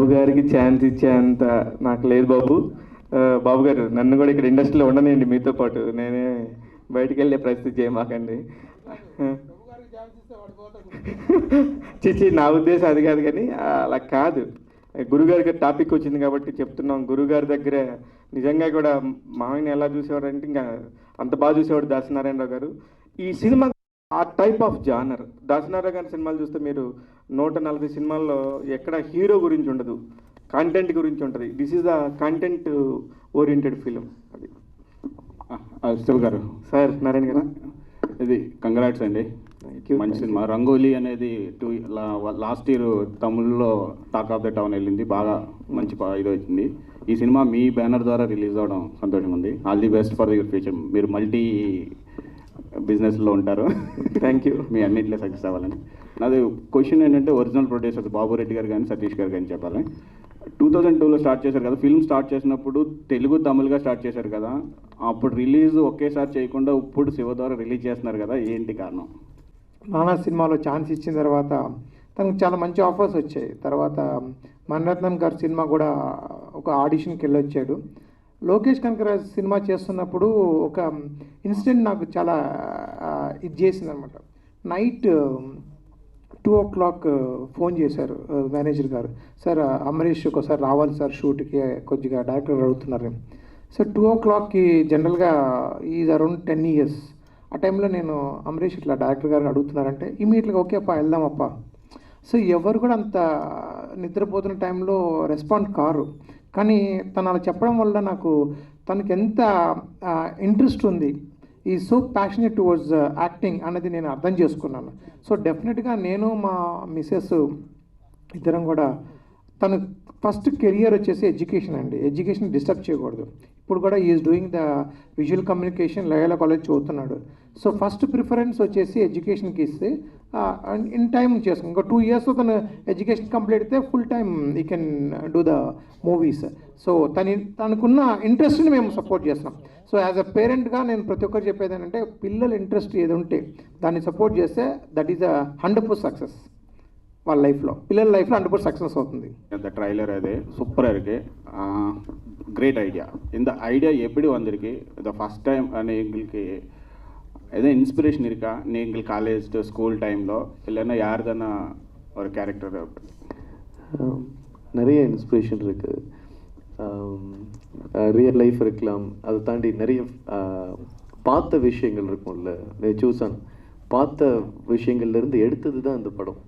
బాబు గారికి ఛాన్స్ ఇచ్చేంత నాకు లేదు బాబు. బాబు గారు నన్ను కూడా ఇక్కడ ఇండస్ట్రీలో ఉండనండి మీతో పాటు. నేనే బయటికి వెళ్ళే పరిస్థితి చేయమాకండి చిచి నా ఉద్దేశం అది కాదు కానీ అలా కాదు. గురుగారికి టాపిక్ వచ్చింది కాబట్టి చెప్తున్నాం. గురుగారి దగ్గర నిజంగా కూడా మామయ్యని ఎలా చూసేవాడు అంటే ఇంకా అంత బాగా చూసేవాడు దాసనారాయణరావు గారు. ఈ సినిమా ఆ టైప్ ఆఫ్ జానర్ దాసనారాయణ గారి సినిమాలు చూస్తే మీరు నూట నలభై సినిమాల్లో ఎక్కడ హీరో గురించి ఉండదు కంటెంట్ గురించి ఉంటుంది. This is the content oriented film అది. శివ గారు. సార్ నారాయణ గారు. ఇది కంగ్రాట్స్ అండి. మంచి సినిమా. రంగోలీ అనేది టూ లాస్ట్ ఇయర్ తమిళ్ళో టాక్ ఆఫ్ ద టౌన్ వెళ్ళింది. బాగా మంచి ఇది వచ్చింది. ఈ సినిమా మీ బ్యానర్ ద్వారా రిలీజ్ అవ్వడం సంతోషంగా ఉంది. All the best for your future. మీరు మల్టీ బిజినెస్లో ఉంటారు. థ్యాంక్ యూ మీ అన్నింటిలో సక్సెస్ అవ్వాలని. నాది క్వశ్చన్ ఏంటంటే ఒరిజినల్ ప్రొడ్యూసర్ బాబు రెడ్డి గారు కానీ సతీష్ గారు కానీ చెప్పాలి. టూ థౌజండ్ టూలో స్టార్ట్ చేశారు కదా ఫిల్మ్ స్టార్ట్ చేసినప్పుడు తెలుగు తమిళ్గా స్టార్ట్ చేశారు కదా అప్పుడు రిలీజ్ ఒకేసారి చేయకుండా ఇప్పుడు శివ ద్వారా రిలీజ్ చేస్తున్నారు కదా ఏంటి కారణం? నానా సినిమాలో ఛాన్స్ ఇచ్చిన తర్వాత తనకు చాలా మంచి ఆఫర్స్ వచ్చాయి. తర్వాత మణిరత్నం గారి సినిమా కూడా ఒక ఆడిషన్కి వెళ్ళొచ్చాడు. లోకేష్ కనకరాజ్ సినిమా చేస్తున్నప్పుడు ఒక ఇన్సిడెంట్ నాకు చాలా ఇది చేసింది అనమాట night two o'clock phone చేశారు uh, మేనేజర్ గారు. సార్ అమరీష్ ఒకసారి రావాలి సార్ షూట్కి కొద్దిగా డైరెక్టర్ గారు అడుగుతున్నారు సార్ టూ ఓ క్లాక్కి జనరల్గా ఈజ్ అరౌండ్ టెన్ ఇయర్స్. ఆ టైంలో నేను అమరీష్ ఇట్లా డైరెక్టర్ గారిని అడుగుతున్నారంటే ఇమీడియట్గా ఓకే అప్ప వెళ్దామప్ప సో ఎవరు కూడా అంత నిద్రపోతున్న టైంలో రెస్పాండ్ కారు. కానీ తను అలా చెప్పడం వల్ల నాకు తనకి ఎంత ఇంట్రెస్ట్ ఉంది ఈ సో ప్యాషనెట్ టువర్డ్స్ యాక్టింగ్ అనేది నేను అర్థం చేసుకున్నాను. సో డెఫినెట్గా నేను మా మిస్సెస్ ఇద్దరం కూడా తను ఫస్ట్ కెరియర్ వచ్చేసి ఎడ్యుకేషన్ అండి. ఎడ్యుకేషన్ డిస్టర్బ్ చేయకూడదు. ఇప్పుడు కూడా is doing the visual communication Loyola college చదువుతున్నాడు. సో ఫస్ట్ ప్రిఫరెన్స్ వచ్చేసి ఎడ్యుకేషన్కి ఇస్తే అండ్ ఇన్ టైమ్ చేసుకుని ఇంకా టూ ఇయర్స్ తను ఎడ్యుకేషన్ కంప్లీట్ అయితే full time he can do the movies so తన తనకున్న ఇంట్రెస్ట్ని మేము సపోర్ట్ చేస్తాం సో యాజ్ అ పేరెంట్గా నేను ప్రతి ఒక్కరు చెప్పేది ఏంటంటే పిల్లల ఇంట్రెస్ట్ ఏది ఉంటే దాన్ని సపోర్ట్ చేస్తే that is a hundred percent success వాళ్ళ లైఫ్లో పిల్లల లైఫ్లో హండ్రెడ్ పర్సెంట్ సక్సెస్ అవుతుంది. ద ట్రైలర్ అదే సూపర్ అయితే கிரேட் ஐடியா இந்த ஐடியா எப்படி வந்திருக்கு? இந்த ஃபஸ்ட் டைம் எங்களுக்கு எதுவும் இன்ஸ்பிரேஷன் இருக்கா? நீங்கள் காலேஜ் ஸ்கூல் டைமில் இல்லைன்னா யார் தானே ஒரு கேரக்டர் நிறைய இன்ஸ்பிரேஷன் இருக்குது ரியல் லைஃப் இருக்கலாம். அதை தாண்டி நிறைய பார்த்த விஷயங்கள் இருக்கும்ல. சூசான் பார்த்த விஷயங்கள்லேருந்து எடுத்தது தான் இந்த படம்.